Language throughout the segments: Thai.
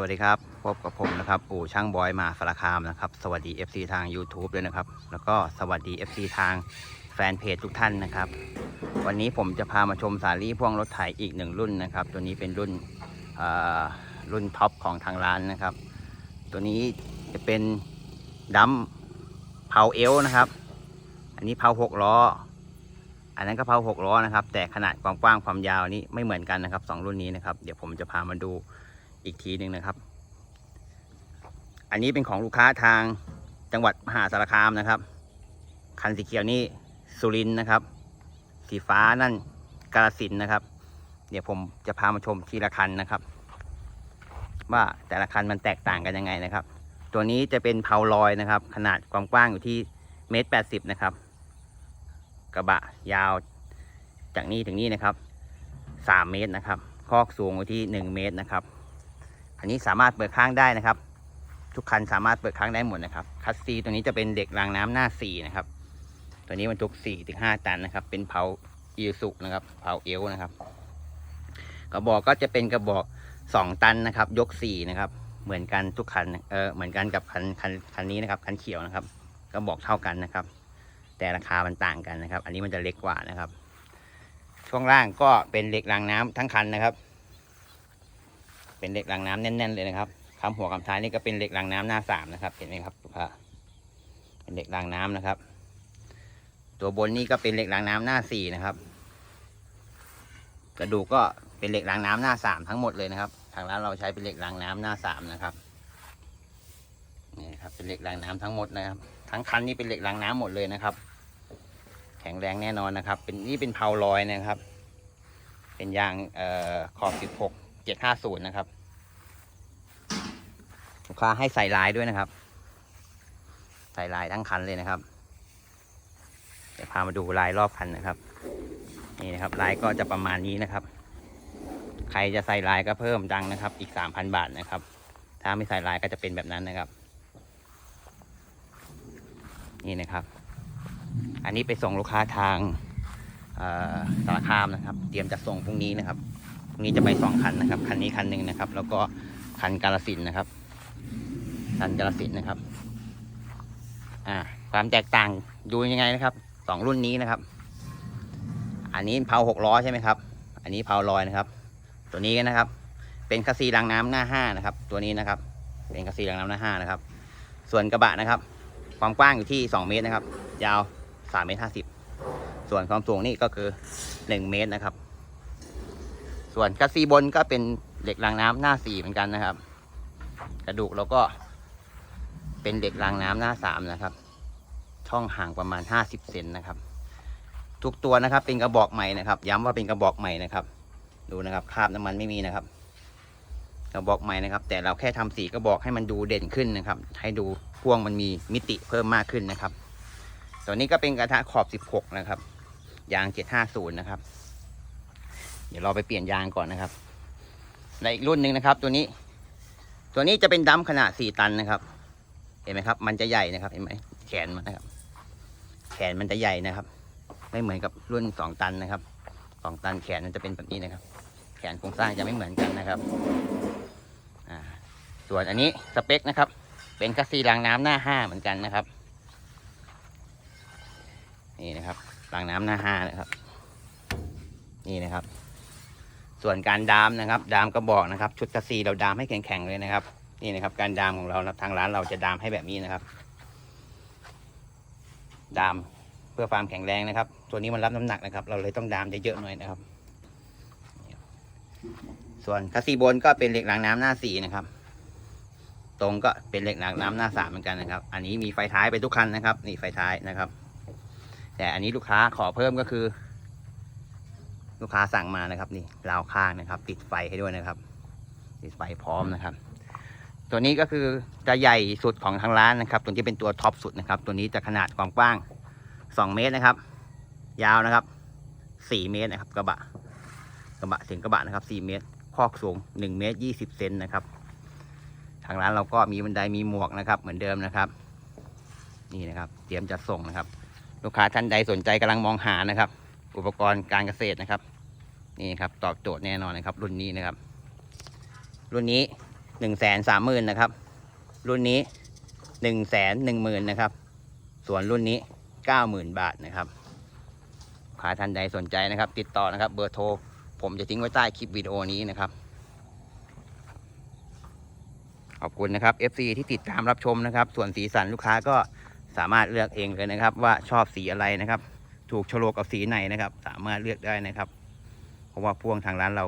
วัสดีครับ พบกับผมนะครับ อู่ช่างบอยมาสารคามนะครับ สวัสดี FC ทาง YouTube ด้วยนะครับ แล้วก็สวัสดี FC ทางแฟนเพจทุกท่านนะครับ วันนี้ผมจะพามาชมสาลี่พ่วงรถไถอีกหนึ่งรุ่นนะครับ ตัวนี้เป็นรุ่นรุ่นท็อปของทางร้านนะครับ ตัวนี้จะเป็นดัมเผาเอลนะครับ อันนี้เผาหกล้อ อันนั้นก็เผาหกล้อนะครับ แต่ขนาดความกว้างความยาวนี่ไม่เหมือนกันนะครับสองรุ่นนี้นะครับ เดี๋ยวผมจะพามาดู อีกทีหนึ่งนะครับ อันนี้เป็นของลูกค้าทางจังหวัดมหาสารคามนะครับ คันสีเขียวนี่สุรินนะครับ สีฟ้านั่นกาลสินนะครับ เดี๋ยวผมจะพามาชมทีละคันนะครับ ว่าแต่ละคันมันแตกต่างกันยังไงนะครับ ตัวนี้จะเป็นเพาลอยนะครับ ขนาดความกว้างอยู่ที่เมตรแปดสิบนะครับ กระบะยาวจากนี่ถึงนี่นะครับสามเมตรนะครับ คอกสูงอยู่ที่หนึ่งเมตรนะครับ อันนี้สามารถเปิดข้างได้นะครับ ทุกคันสามารถเปิดข้างได้หมดนะครับ คัสซีตัวนี้จะเป็นเด็กรางน้ำหน้าสี่นะครับ ตัวนี้บรรทุกสี่ถึงห้าตันนะครับ เป็นเผาอิสุนะครับ เผาเอลนะครับ กระบอกก็จะเป็นกระบอกสองตันนะครับ ยกสี่นะครับ เหมือนกันทุกคัน เออเหมือนกันกับคันคันคันนี้นะครับ คันเขียวนะครับ กระบอกเท่ากันนะครับ แต่ราคามันต่างกันนะครับ อันนี้มันจะเล็กกว่านะครับ ช่วงล่างก็เป็นเหล็กรางน้ำทั้งคันนะครับ เป็นเหล็กรางน้ำแน่น ๆ เลยนะครับคำหัวคำท้ายนี่ก็เป็นเหล็กรางน้ำหน้าสามนะครับ เห็นไหมครับลูกค้าเป็นเหล็กรางน้ำนะครับ ตัวบนนี่ก็เป็นเหล็กรางน้ำหน้าสี่นะครับ กระดูกก็เป็นเหล็กรางน้ำหน้าสามทั้งหมดเลยนะครับ ทางร้านเราใช้เป็นเหล็กรางน้ำหน้าสามนะครับนี่ครับเป็นเหล็กรางน้ำทั้งหมดนะครับ ทั้งคันนี่เป็นเหล็กรางน้ำหมดเลยนะครับ แข็งแรงแน่นอนนะครับ เป็นนี่เป็นเพาลอยนะครับ เป็นยางเอ่อขอบสิบหก เจ็ดห้าศูนย์นะครับลูกค้าให้ใส่ลายด้วยนะครับ ใส่ลายทั้งคันเลยนะครับเดี๋ยวพามาดูลายรอบคันนะครับ นี่นะครับ ลายก็จะประมาณนี้นะครับ ใครจะใส่ลายก็เพิ่มดังนะครับ อีกสามพันบาทนะครับ ถ้าไม่ใส่ลายก็จะเป็นแบบนั้นนะครับ นี่นะครับ อันนี้ไปส่งลูกค้าทางสารคามนะครับ เตรียมจะส่งพรุ่งนี้นะครับ รงนี้จะไปสองคันนะครับ คันนี้คันหนึ่งนะครับ แล้วก็คันกาลสินนะครับ คันกาลสินนะครับ อ่า ความแตกต่างดูยังไงนะครับสองรุ่นนี้นะครับ อันนี้เพาหกล้อใช่ไหมครับ อันนี้เพาลอยนะครับ ตัวนี้นะครับ เป็นคัสซีรางน้ำหน้าห้านะครับ ตัวนี้นะครับ เป็นคัสซีรางน้ำหน้าห้านะครับ ส่วนกระบะนะครับ ความกว้างอยู่ที่2เมตรนะครับ ยาว3เมตร50ส่วนความสูงนี่ก็คือ1เมตรนะครับ ส่วนคัสซีบนก็เป็นเหล็กรางน้ำหน้า4เหมือนกันนะครับ กระดูกเราก็เป็นเหล็กรางน้ำหน้า3นะครับ ช่องห่างประมาณ50เซนนะครับ ทุกตัวนะครับ เป็นกระบอกใหม่นะครับ ย้ำว่าเป็นกระบอกใหม่นะครับ ดูนะครับคราบน้ำมันไม่มีนะครับ กระบอกใหม่นะครับ แต่เราแค่ทำสีกระบอกให้มันดูเด่นขึ้นนะครับ ให้ดูพ่วงมันมีมิติเพิ่มมากขึ้นนะครับ ตัวนี้ก็เป็นกระทะขอบ 16 นะครับ ยาง 750 นะครับ เดี๋ยวเราไปเปลี่ยนยางก่อนนะครับในอีกรุ่นหนึ่งนะครับ ตัวนี้ ตัวนี้จะเป็นดัมขนาด4ตันนะครับ เห็นไหมครับ มันจะใหญ่นะครับ เห็นไหมแขนมันนะครับ แขนมันจะใหญ่นะครับ ไม่เหมือนกับรุ่น2ตันนะครับ2ตันแขนมันจะเป็นแบบนี้นะครับ แขนโครงสร้างจะไม่เหมือนกันนะครับส่วนอันนี้สเปคนะครับ เป็นคัสซีรางน้ำหน้าห้าเหมือนกันนะครับ นี่นะครับรางน้ำหน้าห้านะครับ นี่นะครับ ส่วนการดามนะครับ ดามกระบอกนะครับ ชุดคัสซีเราดามให้แข็งๆเลยนะครับ นี่นะครับ การดามของเราทางร้านเราจะดามให้แบบนี้นะครับ ดามเพื่อความแข็งแรงนะครับ ตัวนี้มันรับน้ำหนักนะครับ เราเลยต้องดามเยอะๆหน่อยนะครับ ส่วนคัสซีบนก็เป็นเหล็กรางน้ำหน้าสี่นะครับ ตรงก็เป็นเหล็กรางน้ำหน้าสามเหมือนกันนะครับ อันนี้มีไฟท้ายไปทุกคันนะครับ นี่ไฟท้ายนะครับ แต่อันนี้ลูกค้าขอเพิ่มก็คือ ลูกค้าสั่งมานะครับนี่ราวข้างนะครับ ติดไฟให้ด้วยนะครับ ติดไฟพร้อมนะครับ ตัวนี้ก็คือจะใหญ่สุดของทางร้านนะครับ ตัวที่เป็นตัวท็อปสุดนะครับ ตัวนี้จะขนาดความกว้าง 2 เมตรนะครับ ยาวนะครับ 4 เมตรนะครับ กระบะ กระบะเสียงกระบะนะครับ 4 เมตร คอกสูง 1 เมตร 20 เซนนะครับ ทางร้านเราก็มีบันไดมีหมวกนะครับ เหมือนเดิมนะครับ นี่นะครับ เตรียมจะส่งนะครับ ลูกค้าท่านใดสนใจกำลังมองหานะครับ อุปกรณ์การเกษตรนะครับ นี่ครับตอบโจทย์แน่นอนนะครับ รุ่นนี้นะครับ รุ่นนี้หนึ่งแสนสามหมื่นนะครับ รุ่นนี้หนึ่งแสนหนึ่งหมื่นนะครับ ส่วนรุ่นนี้เก้าหมื่นบาทนะครับลูกค้าท่านใดสนใจนะครับ ติดต่อนะครับ เบอร์โทรผมจะทิ้งไว้ใต้คลิปวิดีโอนี้นะครับขอบคุณนะครับ FC ที่ติดตามรับชมนะครับ ส่วนสีสันลูกค้าก็สามารถเลือกเองเลยนะครับ ว่าชอบสีอะไรนะครับ ถูกโฉลกับสีไหนนะครับ สามารถเลือกได้นะครับ เพราะว่าพ่วงทางร้านเรา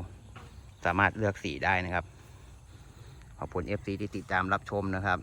สามารถเลือกสีได้นะครับ ขอบคุณ FC ที่ติดตามรับชมนะครับ